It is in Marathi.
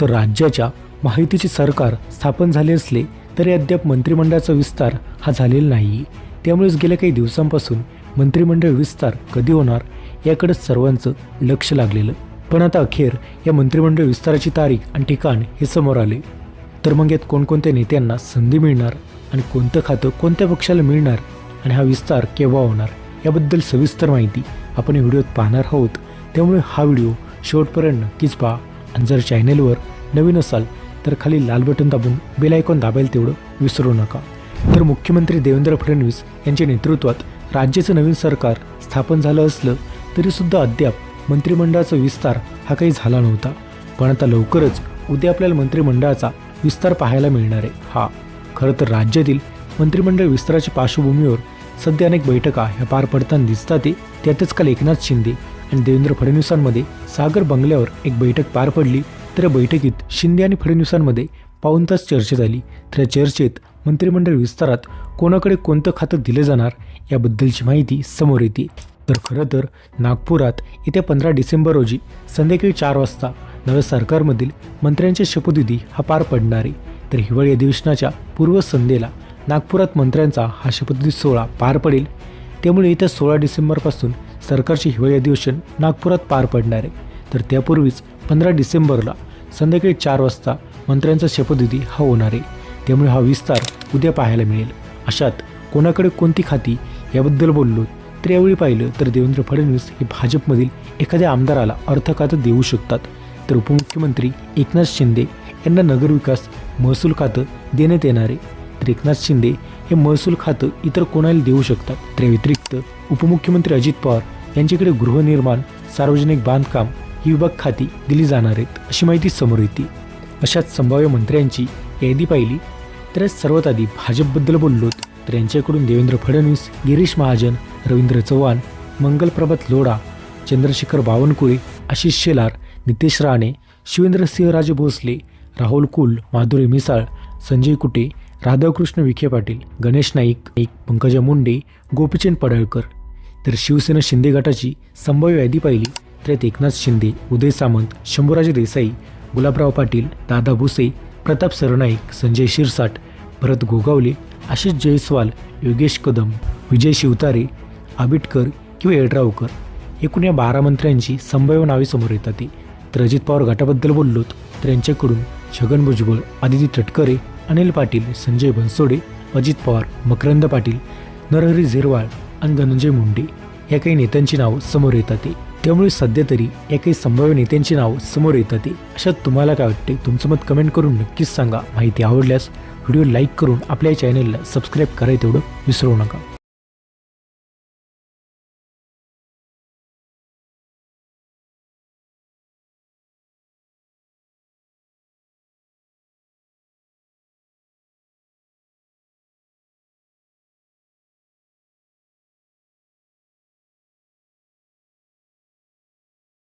तर राज्याच्या माहितीचे सरकार स्थापन झाले असले तरी अद्याप मंत्रिमंडळाचा विस्तार हा झालेला नाही त्यामुळेच गेल्या काही दिवसांपासून मंत्रिमंडळ विस्तार कधी होणार याकडे सर्वांचं लक्ष लागलेलं. पण आता अखेर या मंत्रिमंडळ विस्ताराची तारीख आणि ठिकाण हे समोर आले. तर मग यात कोणकोणत्या नेत्यांना संधी मिळणार आणि कोणतं खातं कोणत्या पक्षाला मिळणार आणि हा विस्तार केव्हा होणार याबद्दल सविस्तर माहिती आपण व्हिडिओत पाहणार आहोत. त्यामुळे हा व्हिडिओ शेवटपर्यंत नक्कीच पहा. आणि जर चॅनेलवर नवीन असाल तर खाली लाल बटन दाबून बेल आयकॉन दाबायला तेवढं विसरू नका. तर मुख्यमंत्री देवेंद्र फडणवीस यांच्या नेतृत्वात राज्याचं नवीन सरकार स्थापन झालं असलं तरीसुद्धा अद्याप मंत्रिमंडळाचा विस्तार हा काही झाला नव्हता. पण आता लवकरच उद्या आपल्याला मंत्रिमंडळाचा विस्तार पाहायला मिळणार आहे. हा खरं तर राज्यातील मंत्रिमंडळ विस्ताराच्या पार्श्वभूमीवर सध्या अनेक बैठका ह्या पार पडताना दिसतात त्यातच काल एकनाथ शिंदे आणि देवेंद्र फडणवीसांमध्ये सागर बंगल्यावर एक बैठक पार पडली. तर या बैठकीत शिंदे आणि फडणवीसांमध्ये पाऊन तास चर्चा झाली. तर या चर्चेत मंत्रिमंडळ विस्तारात कोणाकडे कोणतं खातं दिलं जाणार याबद्दलची माहिती समोर येते. तर खरं तर नागपुरात येत्या पंधरा डिसेंबर रोजी संध्याकाळी चार वाजता नव्या सरकारमधील मंत्र्यांच्या शपथविधी हा पार पडणार आहे. तर हिवाळी अधिवेशनाच्या पूर्वसंध्येला नागपुरात मंत्र्यांचा हा शपथविधी सोहळा पार पडेल. त्यामुळे येत्या सोळा डिसेंबरपासून सरकारचे हिवाळी अधिवेशन नागपुरात पार पडणार आहे. तर त्यापूर्वीच पंधरा डिसेंबरला संध्याकाळी चार वाजता मंत्र्यांचा शपथविधी हा होणार आहे. त्यामुळे हा विस्तार उद्या पाहायला मिळेल. अशात कोणाकडे कोणती खाती याबद्दल बोललो तर यावेळी पाहिलं तर देवेंद्र फडणवीस हे भाजपमधील एखाद्या आमदाराला अर्थ खातं देऊ शकतात. तर उपमुख्यमंत्री एकनाथ शिंदे यांना नगरविकास महसूल खातं देण्यात येणार आहे. तर एकनाथ शिंदे हे महसूल खातं इतर कोणाला देऊ शकतात? त्या व्यतिरिक्त उपमुख्यमंत्री अजित पवार यांच्याकडे गृहनिर्माण सार्वजनिक बांधकाम ही विभाग खाती दिली जाणार आहेत अशी माहिती समोर येते. अशाच संभाव्य मंत्र्यांची यादी पाहिली तर सर्वात आधी भाजपबद्दल बोललोत तर यांच्याकडून देवेंद्र फडणवीस गिरीश महाजन रवींद्र चव्हाण मंगलप्रभात लोढा चंद्रशेखर बावनकुळे आशिष शेलार नितेश राणे शिवेंद्रसिंहराजे भोसले राहुल कुल माधुरी मिसाळ संजय कुटे राधाकृष्ण विखे पाटील गणेश नाईक एक पंकजा मुंडे गोपीचंद पडळकर तर शिवसेना शिंदे गटाची संभाव्य यादी पाहिली तर एकनाथ शिंदे उदय सामंत शंभूराजे देसाई गुलाबराव पाटील दादा भुसे प्रताप सरनाईक संजय शिरसाट भरत गोगावले आशिष जयस्वाल योगेश कदम विजय शिवतारे आबिटकर किंवा येड्रावकर. एकूण या बारा मंत्र्यांची संभाव्य नावे समोर येतात. तर अजित पवार गटाबद्दल बोललोत तर यांच्याकडून छगन भुजबळ आदिती तटकरे अनिल पाटील संजय बनसोडे अजित पवार मकरंद पाटील नरहरी झिरवाळ आणि धनंजय मुंडे. या काही नेत्यांची नावं समोर येतात त्यामुळे सध्या तरी या काही संभाव्य नेत्यांची नावं समोर येतात ते अशात तुम्हाला काय वाटते? तुमचं मत कमेंट करून नक्कीच सांगा. माहिती आवडल्यास व्हिडिओ लाईक करून आपल्या चॅनलला सबस्क्राईब करायला तेवढं विसरू नका.